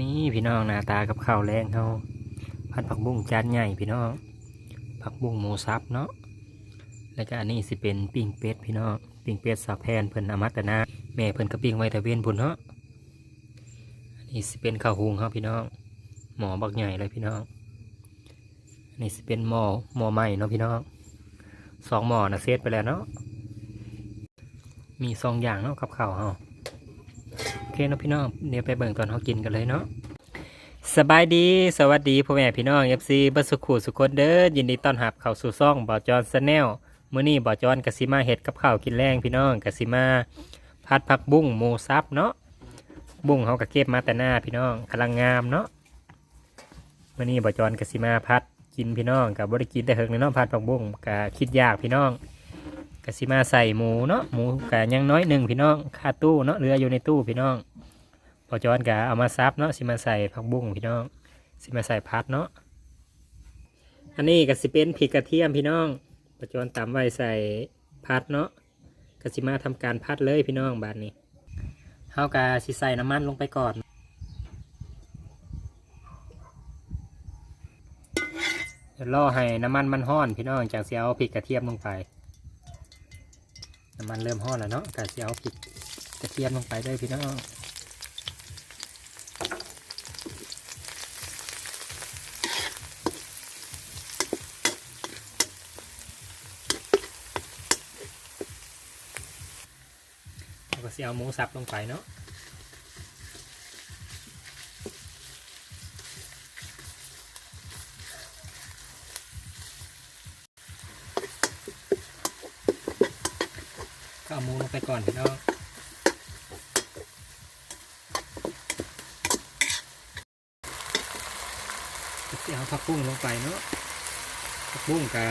นี่พี่น้องหน้าตากับข้าวแรงเขาพันผักบุ้งจานใหญ่พี่น้องผักบุ้งหมูสับเนาะแล้วก็อันนี้สิเป็นปิ้งเป็ดพี่น้องปิ้งเป็ดสาแพนเพิ่นอมัตนาแม่เพิ่นก็ปิ้งไว้แต่เวียนพุ่นเนาะอันนี้สิเป็นข้าวหุงเขาพี่น้องหมอบักใหญ่เลยพี่น้องอันนี้สิเป็นหม้อหม้อใหม่เนาะพี่น้องสองหม้อนะเซตไปแล้วเนาะมีสองอย่างเนาะกับข้าวเฮา เคเนาะพี่น้องเดี๋ยวไปเบิ่งตอนเขากินกันเลยเนาะสบายดีสวัสดีพ่อแม่พี่น้องเอฟซีบัสสุขุสุขคนเด้อยินดีต้อนรับเข้าสู่ซ่องบ่อจอนสแนลมื้อนี้บ่อจอนกสิมาเฮ็ดกับข้าวกินแรงพี่น้องกสิมาผัดผักบุ้งหมูสับเนาะบุ้งเขาก็เก็บมาแต่หน้าพี่น้องกำลังงามเนาะมื้อนี้บ่อจอนกสิมาพัดกินพี่น้องกับบ่ได้กินแต่เฮิงเนาะผัดผักบุ้งก็คิดยากพี่น้อง กสิมาใส่หมูเนาะหมูก็ยังน้อยหนึ่งพี่น้องคาตู้เนาะเหลืออยู่ในตู้พี่น้องพอจอนกะเอามาซับเนาะสิมาใส่ผักบุ้งพี่น้องสิมาใส่พัดเนาะอันนี้ก็สิเป็นพริกกระเทียมพี่น้องพอจอนตำไว้ใส่พัดเนาะก็สิมาทำการพัดเลยพี่น้องบาดนี้เฮากะสิใส่น้ำมันลงไปก่อนเดี๋ยวรอให้น้ำมันมันห้อนพี่น้องจากเสียเอาพริกกระเทียมลงไป น้ำมันเริ่มห่อแล้วเนาะกะเสียเอาผิดกระเทียมลงไปได้พี่น้องแล้วก็สิเอาหมูสับลงไปเนาะก็เอาหมูลงไป ก่อนพี่น้องเอาผักบุ้งลงไปเนาะผักบุ้งกับ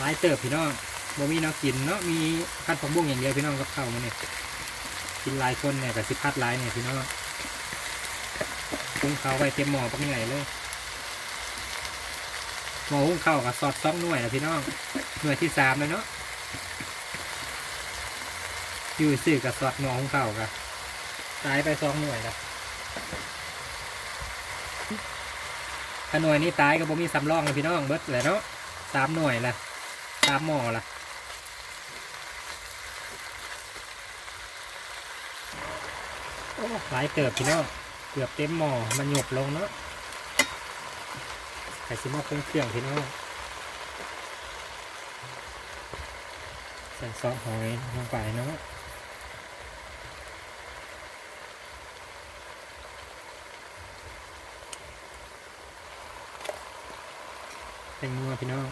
ลายเติบพี่น้องบ่มีแนวกินเนาะมีพัดผักบุ้งอย่างเดียวพี่น้องกับข้าวมันเนี่ยกินหลายคนเนี่ยกับสิพัดหลายเนี่ยพี่น้องหุงข้าวไว้เต็มหม้อปักใหญ่เลยหม้อหุงข้าวกับซอสสองหน่วยนะพี่น้องหน่วยที่สามเลยเนาะ อยู่ซื้อกับซอสหม้อหุงข้ากับตายไปสองหน่วยละถ้าหน่วยนี้ตายก็บ่มีสำรองเลยพี่น้องเบิดเลยเนาะสามหน่วยละสามหม้อละโอ้หลายเติบพี่น้องเกือบเต็มหม้อมันหยบลงเนาะไข่ซิมอเครื่องเครื่องพี่น้องใส่ซอสหอยลงไปเนาะ แตงนัวพี่น้อง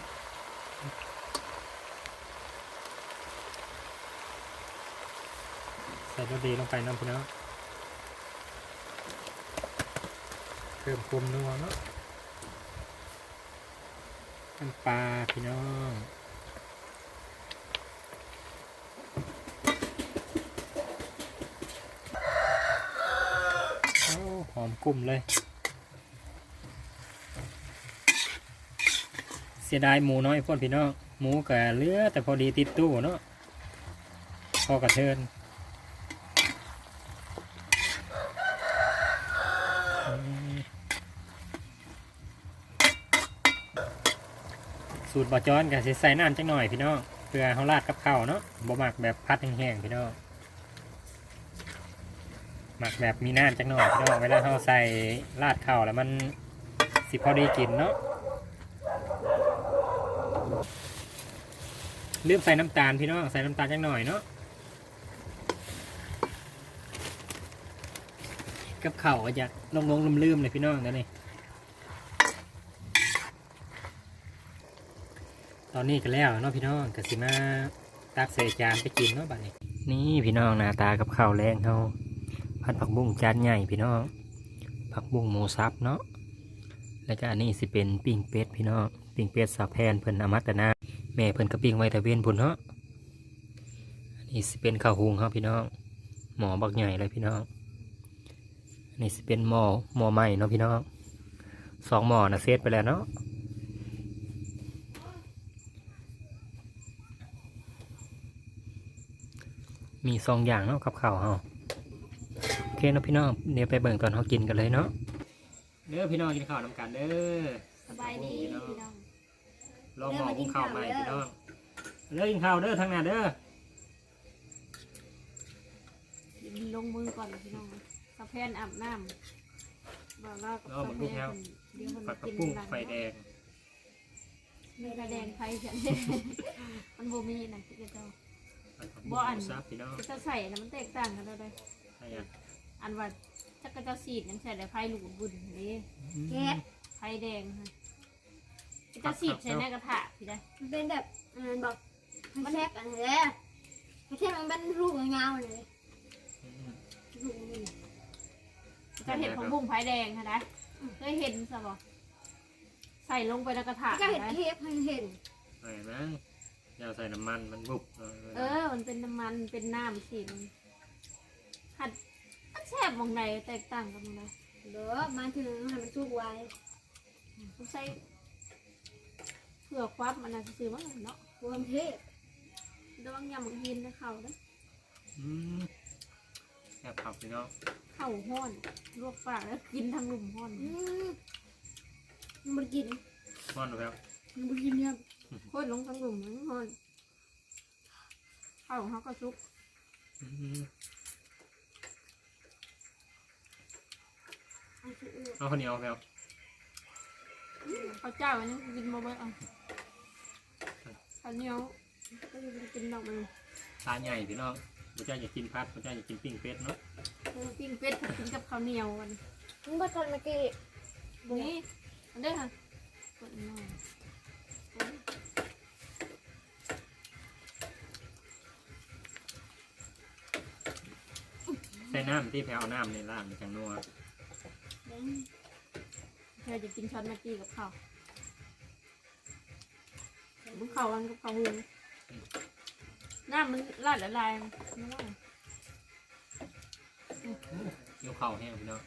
ใส่รสดีลงไปน้ำพี่น้องเพิ่มความนัวเนาะน้ำปลาพี่น้องหอมกลุ่มเลย สียดายหมูน้อยพ่นพี่น้องหมูกับเลือแต่พอดีติดตู้เนาะพอกระเทินสูตรบะจอนกับใส่น้ำจังหน่อยพี่น้องเพื่อเขาราดกับข้าวเนาะบ่หมักแบบพัดแห้งๆพี่น้องหมักแบบมีน้ำจังหน่อยพี่น้องเวลาเขาใส่ราดข้าวแล้วมันสิพอดีกินเนาะ ลืมใส่น้ำตาลพี่น้องใส่น้ำตาลจังหน่อยเนาะกับข้าวก็จะลงๆลืมๆเลยพี่น้องเดี๋ยวนี้ตอนนี้ก็แล้วเนาะพี่น้องกสิมาตักใส่จานไปกินเนาะบัดนี้ นี่พี่น้องหน้าตากับข้าวแรงเขาพันผักบุ้งจานใหญ่พี่น้องผักบุ้งหมูสับเนาะแล้วก็อันนี้สิเป็นปิ้งเป็ดพี่น้องปิ้งเป็ดสาแพนเพิ่นอมัตนา แม่เพิ่นก็ปิ้งไว้แต่เวียนพุ่นเนาะอันนี้สิเป็นข้าวหุงเขาพี่น้อง หมอบักใหญ่เลยพี่น้องอันนี้สิเป็นหม้อหม้อใหม่เนาะพี่น้องสองหม้อนะเซตไปแล้วเนาะมีสองอย่างเนาะกับข้าวเฮาโอเคเนาะพี่น้องเดี๋ยวไปเบิ่งตอนเขากินกันเลยเนาะเด้อพี่น้องกินข้าวนำกันเด้อสบายดีพี่น้อง ลองหมอหุงข้าวใหม่พี่น้องเด้อกินข้าวเด้อทางหน้าเด้อลงมือก่อนพี่น้องกาแฟนอาบน้ำบอกว่ารอหมดลูกแล้วเดี๋ยวมันผัดกระกินปุ้งหลังไฟแดงมีกระแดงไฟฉันมันบ่มีนะที่เจ้าผัดผักบ่บุ้งอันหมูสับพี่น้องที่เจ้าใส่นะมันแตกต่างกันเลยใช่อะอันว่าถ้ากระเจ้าสีดยังใส่แต่ไฟลูกบุญนี่แก๊สไฟแดงค่ะที่เจ้าสีดใส่ในกระทะพี่ได้มันเป็นแบบอันนั้นบอกมันแทกอันนี้เลยแค่มันเป็นรูปเงาๆเลยอืมรูปนี้เจะเห็นของบุ้งไฟแดงค่ะนะเคยเห็นสบอใส่ลงไปในกระทะก็เห็นนะเทปให้เห็นใส่มั้งอย่าใส่น้ำมันมันบุบเออเออ มันเป็นน้ำมันเป็นน้ำสิมันหัดมันแซ่บหมองไหนแตกต่างกันหมองไหนเด้อมาถึงให้มันสุกไว้มันใส่ เผื่อความมันน่าจะซื้อมาเนาะรวมเทประวังยำมังหินนะเขาเด้ออืมแซ่บผักพี่น้องเข่าห้อนลวกปากแล้วกินทั้งลุ่มห้อน อืมมันกินม่อนดูแล้วมันกินเนี่ยโคตรลงทั้งลุ่มทั้งห้อนเข่าเขาก็ชุกอืมเอาสิเออเอาข้าวเหนียวแล้ว เขาเจ้าอันนี้กินมาเบิ้งเอาข้าวเหนียวก็จะกินดอกมันตาใหญ่พี่น้องพระเจ้าอยากกินพัดพระเจ้าอยากกินปิ้งเป็ดเนาะปิ้งเป็ดกับกินกับข้าวเหนียวกันมันก็ทำเมื่อกี้นี่อันเด้อค่ะกดหน่อยใส่น้ำที่แพ้เอาน้ำในล่างในจังนัว เธอจะกินช้อนมาจีกับข้าวมันข้าววันกับข้าวหุงน้ำมันลาดละลายไม่ว่าเกี่ยวข้าวแห้งพี่น้อง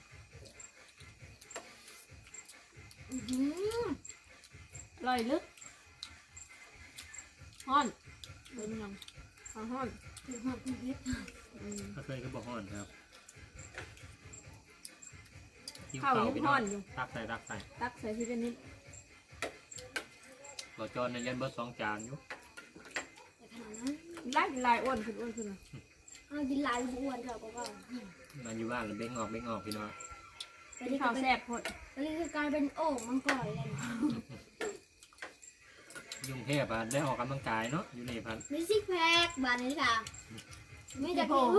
อื้อหือลอยลึกห้อนเดินยังข้าวห้อนถึงหอดเทปอืมก็เคยก็บอกห่อนครับ กินข้าวข้าวยังพี่ห้น้ออนงอยู่ตักใส่ตักใส่ตักใส่ทีละนิดบ่จอนในยันเบิดสองจานอยู่แต่ขนาดนั้นลายลายอ้วนขึ้นอ้วนขึ้นเลยเอากินหลายอ้วนเถอะก็ว่ามันอยู่บ้านแล้วเบ้งออกเบ้งออกพี่น้องตอนนี้ข้าวก็เป็นแซ่บพดตอนนี้คือกลายเป็นโอ่งมังกรเลยนะยุ่งเทพอะได้ออกกำลังกายเนาะอยู่ในพันมีซิกแพคบ้านนี้ค่ะไม่จะพี่โผ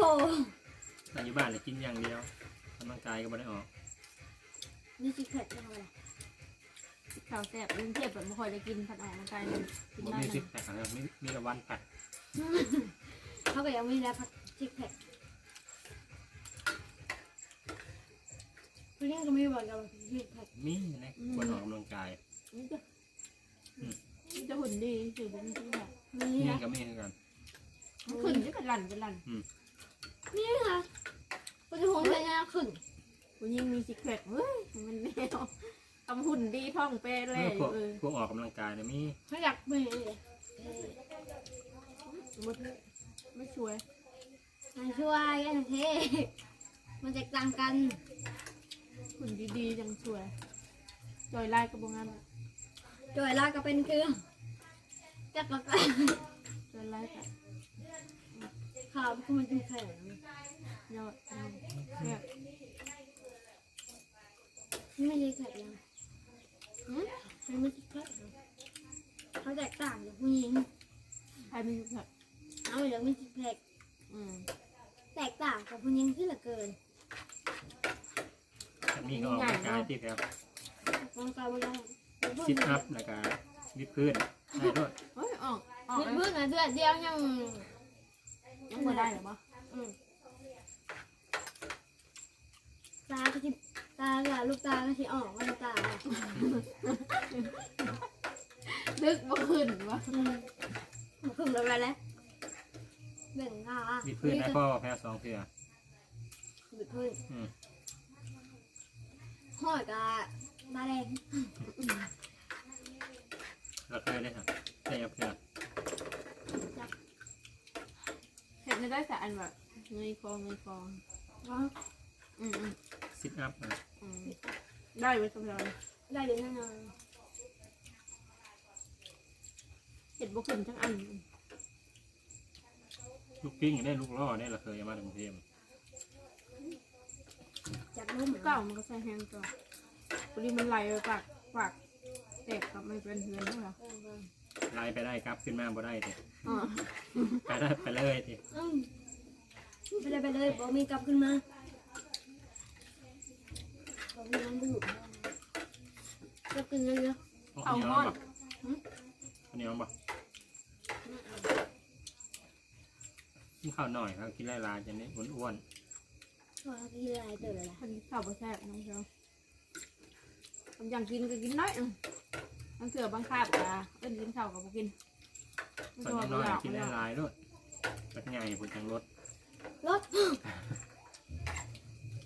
แต่อยู่บ้านเลยกินอย่างเดียวกำลังกายก็ไม่ได้ออก มีซิกแพคจะทำอะไรข้าวแซ่บลุงเทียบแบบไม่ค่อยจะกินผัดออกกำลังกายเลยกินบ่ได้มีเลสิยบแต่ครับมีมีแต่วันผัดเขาก็ยังไม่ได้พักซิกแพคคุณยังก็ไม่บอกเราซิกแพคมีนะควรออกกำลังกายนี่จะนี่จะหุ่นดีถือเป็นที่แบบมีนี่นะก็มีเหมือนกันขึ้นจะเป็นหลั่นเป็นหลั่นนี่ค่ะก็จะหงเลยนะขึ้น กูยิ่งมีซิกแพคเฮ้ยมันแนวทำหุ่นดีท่องเป๊ะเลยพวกเออพวกออกกำลังกายเนี่ยมีเขาอยากมีหมดเลยไม่ช่วยมันช่วยกันเทมันจะต่างกันหุ่นดีๆจังช่วยจอยไล่กระบงงานจอยลาก็เป็นคือจักรกันจอยไล่กับข่าวคือมันเป็นแข็งยอดเอา แซ่บไม่ใช่แข็งนะหืมมันไม่ใช่แข็งเขาแตกต่างจากผู้หญิงใครมีซิกแพคเอาอย่างไม่ใช่แข็งอืมแตกต่างกับผู้หญิงที่เหลือเกินจะมีก็ออกกำลังกายที่แล้วร่างกายมันได้ซิทอัพแล้วก็วิดพื้นได้ด้วยเฮ้ยออกออกมีเลยเพื่อนอะเดือนเดียวยังยังไม่ได้เหรอปะอืมตาก็จะ ตากับลูกตาก็จะออกมันตานึกบ่ขึ้นวะอืมขึ้นไปแล้วแบ่งขาวิดพื้นได้พ่อแพ้สองเทื่อ บิดพื้นอืม ห้อยกับตาแดงเราเคยได้ครับได้เอาเพื่อเห็นไม่ได้แต่อันแบบเงยคอเงยคอว่าอืมอืมซิทอัพนะอืม ได้ไว้สำหรับได้อยู่แน่นอนเห็ดบุขึ้นทั้งอันลูกปิ้งได้ลูกล่อได้ละเคยเอามาจากกรุงเทพจากนุ่มเก่ามันก็ใส่แห้งก่อนพอดีมันไหลไปปากปากแตกกลับไม่เป็นเฮือนเท่าไหร่ไล่ไปได้ครับขึ้นมาบ่ได้ทีอ๋อไปได้ไปเลยทีอืมไปเลยไปเลยบอกมีกลับขึ้นมา บอกมีน้ำบูดก็กินเยอะเอาเหนียวบ่เอาเหนียวบ่กินข้าวหน่อยครับกินหลายๆจะนี้อ้วนๆพอกินอะไรเติร์ดละมันข้าวบ่แซ่บน้องเชียวทำอย่างกินก็กินน้อยอะมันเสือบางคาบจ้ะเอิ้นกินข้าวกับบ่กินตอนน้อยกินหลายๆด้วยตักใหญ่ผลจังรถรถ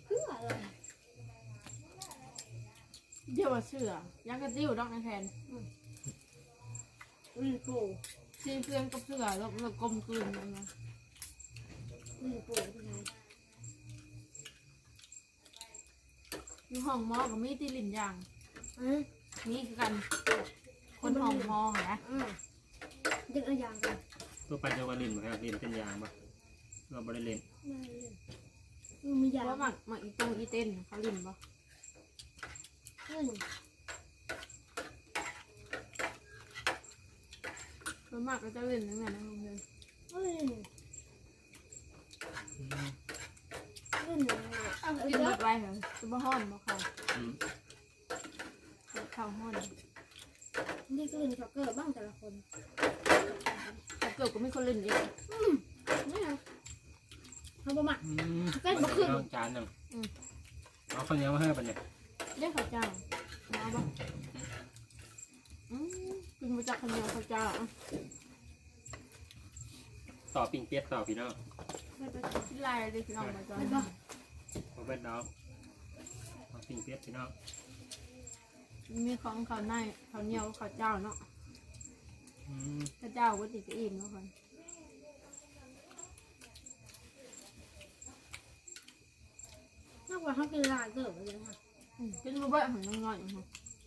เพื่ออะไร เดี๋ยวว่าเสือยังกระจิ้วดอกในแทนอืมปูซีเพื่อนกับเสือแล้วแล้วกลมกลืนกันนะอืมปูเป็นไงอยู่ห้องหมอกับมีที่ลิ้นย่างอะนี่คือกัน คนห้องหมอนะอะดึกอะไรอย่างกันตัวไปเจ้าก็ลินบ่ครับลินเป็นยางบ่เราบ่ได้เล่นไม่เลยอืมมีเพยาราะว่าหมักหมักอีตรงอีเต้นเขาลิ้นบ่ อืมส่วนมากก็จะลิ้นนั่นแหละนะโรงเรียนเอ้ยเล่นยังไงอ้าวกินหมดไปเหรอจะบ่ฮ้อนบ่เขาอืมข้าวฮ้อนนี่ก็เล่นช็อกเกอร์บ้างแต่ละคนแต่เกือบก็ไม่คนลิ้นอีกนี่ไงทำประมาทอืมเต้นบ่ขึ้น เอาจานหนึ่งเอาข้าวเหนียวมาให้ปันเนี่ย เรียกข้าวเจ้ามาบ่อืมกินมาจากข้าวเหนียวข้าวเจ้าอะต่อปิ้งเป็ดต่อพี่น้องไปไปที่ลายเลยพี่น้องมาจอไปยบ้างเอาเป็ดดอกเอาปิ้งเป็ดพี่น้องมีของข้าวในข้าวเหนียวข้าวเจ้าเนาะอืมข้าวเจ้าก็ติดจะอิ่มแล้วคนนอกจากเขากินลายเกิดเลยค่ะอืม กินมาเบ้อหันน้อยๆค่ะ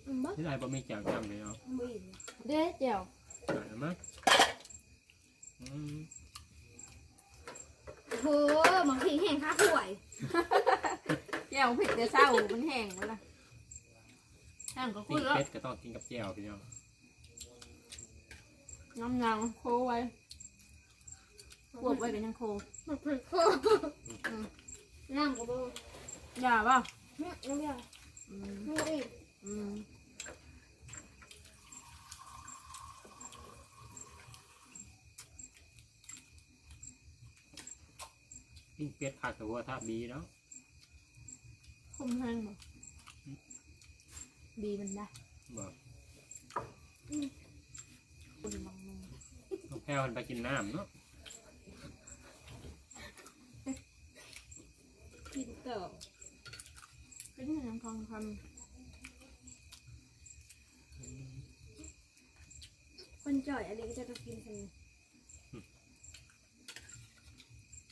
อืมบ้าที่ไหนบ่มีแจ่วจำเลยเนาะไม่อิ่มเด้เจียวหายแล้วมั้งอืมโอ้โหบางทีแห้งค่าถ้วยเจียวผิดเดี๋ยวเศร้ามันแห้งหมดละแห้งก็ปิ้คุงยแล้วเป็ดก็ต้องกินกับแจ่วพี่น้องน้ำยางโคไว้ขวบไว้กันยังโคมันผิดข้อน้ำก็บ่อย่าเปล่าเนี่ยน้ำยาอืมไม่อิ่มอืมปิ้งเป็ดกกับวัวท่าบีเนาะคุมแห้งบ่ดีมันได้บอกคุณมองลงน้องแพรวมันไปกินน้ำเนาะกินเต่อ เป็นยังทองคำคนจ่อยอะไรก็จะต้องกินกัน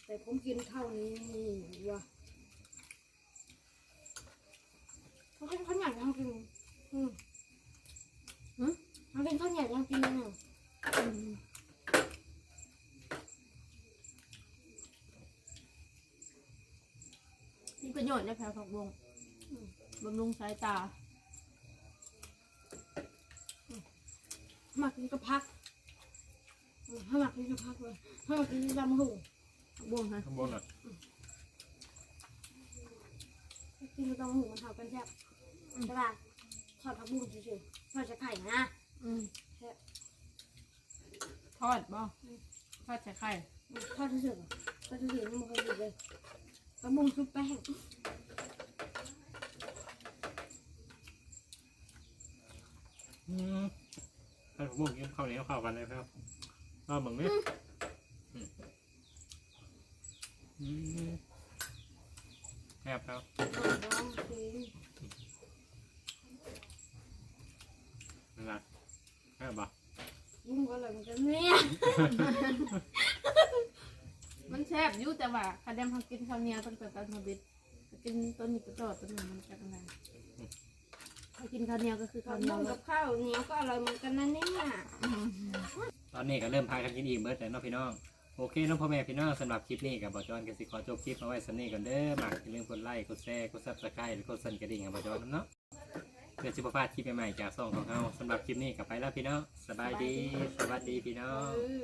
แต่ผมกินเท่านี้ว่ะเขาเป็นข้าวเหนียวยังกินอืมอืมเขาเป็นข้าวเหนียวยังกินเนี่ยประโยชน์ในแผลผักบง บำรุงสายตาหมักกินกระพักอืมถ้าหมักกินกระพักเลยถ้าหมักกินลำหูผักบงฮะข้างบนอะกินกระหูมันเท่ากันแซ่บใช่ป่ะทอดผักบุ้งเฉยๆทอดจะไข่นะอืมทอดบ่ทอดใส่ไข่ทอดเฉยๆทอดเฉยๆนี่มันก็อยู่เลยผักบุ้งชุบแป้ง อืมให้ผ มบอกกินข้าวเหนียวข้าวกันเลยครับรอบมึงเนี่อมอืมแอบครับน้องกินนั่นแหละแอบบ่บุ้งก็เลยมันจะเนี่ยมันแซ่บอยู่แต่ว่าคันแดมเขากินข้าวเหนียวตั้งแต่ตอนมาบิดเป็นต้นนี้ตัวต่อต้นหนึ่งมันจะอะไร กินข้าวเหนียวก็คือข้าข้าววเหนียวกับข้าวเหนียวก็อร่อยเหมือนกันนะเนี่ยตอนนี้ก็เริ่มพากันกินอิ่มเบิดแต่เนาะพี่น้องโอเคเน้องพ่อแม่พี่น้องสำหรับคลิปนี้กับบอจอนก็สิขอจบคลิปเอาไว้สำนี้ก่อนเด้อมากอย่าลืมกดไลค์กดแชร์กดซับสไครต์หรือกดสั่นกระดิ่งกับบอจอนนำเนาะเพื่อจะประพลาดคลิปใหม่ๆจากซ่องของเราสำหรับคลิปนี้กลับไปแล้วพี่น้องสบายดีสวัสดีพี่น้องเออ